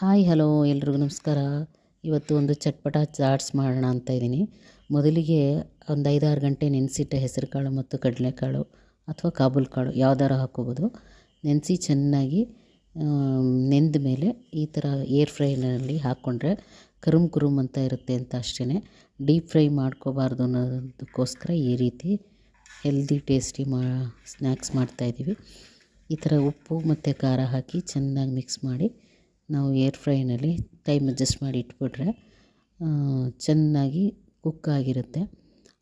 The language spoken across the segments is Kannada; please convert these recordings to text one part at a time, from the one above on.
ಹಾಯ್, ಹಲೋ, ಎಲ್ರಿಗೂ ನಮಸ್ಕಾರ. ಇವತ್ತು ಒಂದು ಚಟ್ಪಟ ಚಾಟ್ಸ್ ಮಾಡೋಣ ಅಂತ ಇದ್ದೀನಿ. ಮೊದಲಿಗೆ ಒಂದು ಐದಾರು ಗಂಟೆ ನೆನೆಸಿಟ್ಟ ಹೆಸರು ಕಾಳು ಮತ್ತು ಕಡಲೆಕಾಳು ಅಥವಾ ಕಾಬೂಲ್ ಕಾಳು ಯಾವ್ದಾರು ಹಾಕ್ಕೋಬೋದು. ನೆನೆಸಿ ಚೆನ್ನಾಗಿ ನೆಂದ ಮೇಲೆ ಈ ಥರ ಏರ್ ಫ್ರೈನಲ್ಲಿ ಹಾಕ್ಕೊಂಡ್ರೆ ಕರುಮ್ ಕುರುಮ್ ಅಂತ ಇರುತ್ತೆ ಅಂತ ಅಷ್ಟೇ ಡೀಪ್ ಫ್ರೈ ಮಾಡ್ಕೋಬಾರ್ದು ಅನ್ನೋದಕ್ಕೋಸ್ಕರ ಈ ರೀತಿ ಹೆಲ್ದಿ, ಟೇಸ್ಟಿ ಮಾ, ಸ್ನ್ಯಾಕ್ಸ್ ಮಾಡ್ತಾಯಿದ್ದೀವಿ ಈ ಥರ ಉಪ್ಪು ಮತ್ತು ಖಾರ ಹಾಕಿ ಚೆನ್ನಾಗಿ ಮಿಕ್ಸ್ ಮಾಡಿ ನಾವು ಏರ್ ಫ್ರೈನಲ್ಲಿ ಟೈಮ್ ಅಡ್ಜಸ್ಟ್ ಮಾಡಿ ಇಟ್ಬಿಟ್ರೆ ಚೆನ್ನಾಗಿ ಕುಕ್ ಆಗಿರುತ್ತೆ.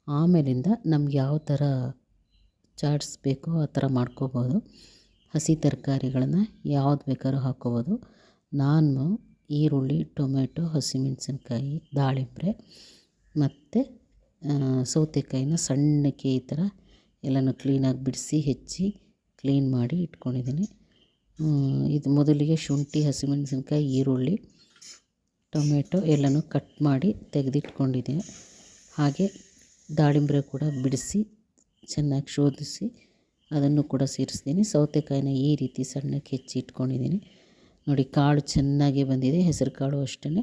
ಆಮೇಲಿಂದ ನಮ್ಗೆ ಯಾವ ಥರ ಚಾಟ್ಸ್ ಬೇಕೋ ಆ ಥರ ಮಾಡ್ಕೋಬೋದು. ಹಸಿ ತರಕಾರಿಗಳನ್ನ ಯಾವ್ದು ಬೇಕಾದ್ರೂ ಹಾಕ್ಕೋಬೋದು ನಾನು ಈರುಳ್ಳಿ ಟೊಮೆಟೊ ಹಸಿಮೆಣಸಿನ್ಕಾಯಿ ದಾಳಿಂಬೆ ಮತ್ತು ಸೌತೆಕಾಯಿನ ಸಣ್ಣಕ್ಕೆ ಈ ಥರ ಎಲ್ಲನೂ ಕ್ಲೀನಾಗಿ ಬಿಡಿಸಿ ಹೆಚ್ಚಿ ಕ್ಲೀನ್ ಮಾಡಿ ಇಟ್ಕೊಂಡಿದ್ದೀನಿ. ಇದು ಮೊದಲಿಗೆ ಶುಂಠಿ, ಹಸಿಮೆಣಸಿನ್ಕಾಯಿ, ಈರುಳ್ಳಿ, ಟೊಮೆಟೊ ಎಲ್ಲನೂ ಕಟ್ ಮಾಡಿ ತೆಗೆದಿಟ್ಕೊಂಡಿದ್ದೀನಿ ಹಾಗೆ ದಾಳಿಂಬೆ ಕೂಡ ಬಿಡಿಸಿ ಚೆನ್ನಾಗಿ ಶೋಧಿಸಿ ಅದನ್ನು ಕೂಡ ಸೇರಿಸ್ತೀನಿ. ಸೌತೆಕಾಯಿನ ಈ ರೀತಿ ಸಣ್ಣಕ್ಕೆ ಹೆಚ್ಚಿ ಇಟ್ಕೊಂಡಿದ್ದೀನಿ. ನೋಡಿ, ಕಾಳು ಚೆನ್ನಾಗಿ ಬಂದಿದೆ. ಹೆಸರು ಕಾಳು ಅಷ್ಟೇ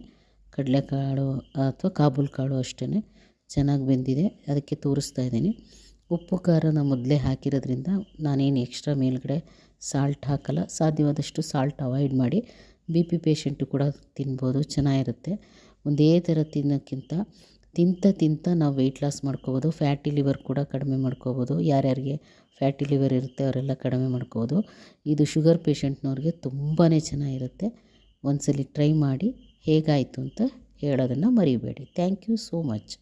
ಕಡಲೆಕಾಳು ಅಥವಾ ಕಾಬೂಲ್ ಕಾಳು ಅಷ್ಟೇ ಚೆನ್ನಾಗಿ ಬೆಂದಿದೆ. ಅದಕ್ಕೆ ತೋರಿಸ್ತಾ ಇದ್ದೀನಿ. ಉಪ್ಪು ಖಾರನ ಮೊದಲೇ ಹಾಕಿರೋದ್ರಿಂದ ನಾನೇನು ಎಕ್ಸ್ಟ್ರಾ ಮೇಲ್ಗಡೆ ಸಾಲ್ಟ್ ಹಾಕಲ್ಲ, ಸಾಧ್ಯವಾದಷ್ಟು ಸಾಲ್ಟ್ ಅವಾಯ್ಡ್ ಮಾಡಿ, ಬಿ ಪಿ ಪೇಷಂಟು ಕೂಡ ತಿನ್ಬೋದು, ಚೆನ್ನಾಗಿರುತ್ತೆ. ಒಂದೇ ಥರ ತಿನ್ನೋಕ್ಕಿಂತ ತಿಂತ ತಿಂತ ನಾವು ವೆಯ್ಟ್ ಲಾಸ್ ಮಾಡ್ಕೋಬೋದು ಫ್ಯಾಟಿ ಲಿವರ್ ಕೂಡ ಕಡಿಮೆ ಮಾಡ್ಕೋಬೋದು, ಯಾರ್ಯಾರಿಗೆ ಫ್ಯಾಟಿ ಲಿವರ್ ಇರುತ್ತೆ ಅವರೆಲ್ಲ ಕಡಿಮೆ ಮಾಡ್ಕೋಬೋದು. ಇದು ಶುಗರ್ ಪೇಷಂಟ್ನವ್ರಿಗೆ ತುಂಬಾ ಚೆನ್ನಾಗಿರುತ್ತೆ. ಒಂದ್ಸಲಿ ಟ್ರೈ ಮಾಡಿ ಹೇಗಾಯಿತು ಅಂತ ಹೇಳೋದನ್ನು ಮರಿಬೇಡಿ. Thank you so much